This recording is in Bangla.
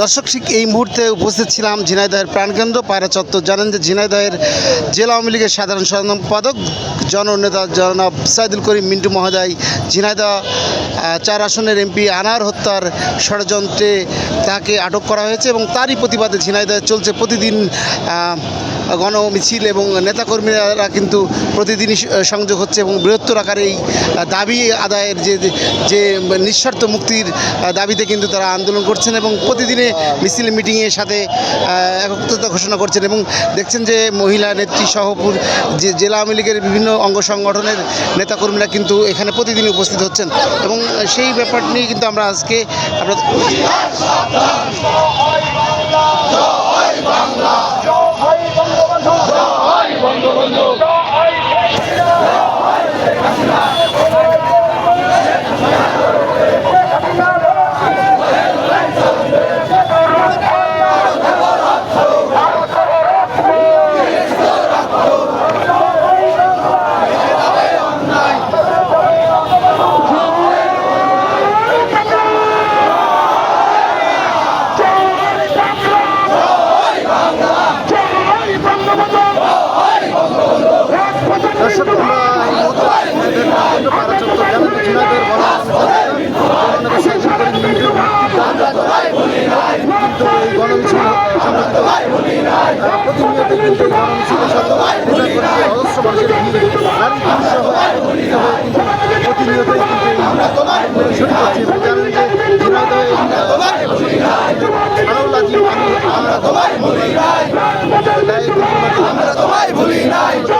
দর্শক, ঠিক এই মুহূর্তে উপস্থিত ছিলাম ঝিনাইদহের প্রাণকেন্দ্র, পায়রা চত্বর। জানেন যে ঝিনাইদহের জেলা আওয়ামী লীগের সাধারণ সম্পাদক, জননেতা জনাব সাইদুল করিম মিন্টু মহোদয় ঝিনাইদহ চার আসনের এমপি আনার হত্যার ষড়যন্ত্রে তাকে আটক করা হয়েছে এবং তারই প্রতিবাদে ঝিনাইদহে চলছে প্রতিদিন আহ, গণ মিছিল এবং নেতাকর্মীরা কিন্তু প্রতিদিনই সংযোগ হচ্ছে এবং বৃহত্তর আকারে এই দাবি আদায়ের যে যে নিঃস্বার্থ মুক্তির দাবিতে কিন্তু তারা আন্দোলন করছেন এবং প্রতিদিনে মিছিল মিটিংয়ের সাথে একত্রতা ঘোষণা করছেন এবং দেখছেন যে মহিলা নেত্রী সহ পুর- যে জেলা আওয়ামী লীগের বিভিন্ন অঙ্গ সংগঠনের নেতাকর্মীরা কিন্তু এখানে প্রতিদিন উপস্থিত হচ্ছেন এবং সেই ব্যাপার নিয়ে কিন্তু আমরা আজকে আমরা দর্শক আমরা এই মুহূর্তে ঝিনাইদহের প্রাণকেন্দ্র পায়রা চত্বর জানেন যে ঝিনাইদহের গণমানুষের সাইকেল করে মিন্টু মুক্তির দাবিতে কিন্তু এই গণমিছিল সংগঠিত হচ্ছে। প্রতিনিয়ত কিন্তু গণমিছিলের সাথে অজস্র মানুষের ভিড় গাড়ি ভিড় সহ প্রতিনিয়তই কিন্তু এই আন্দোলনে এবং জানেন যে ঝিনাইদহে আনাউল্লাহ জি আমি আমরা দায়ের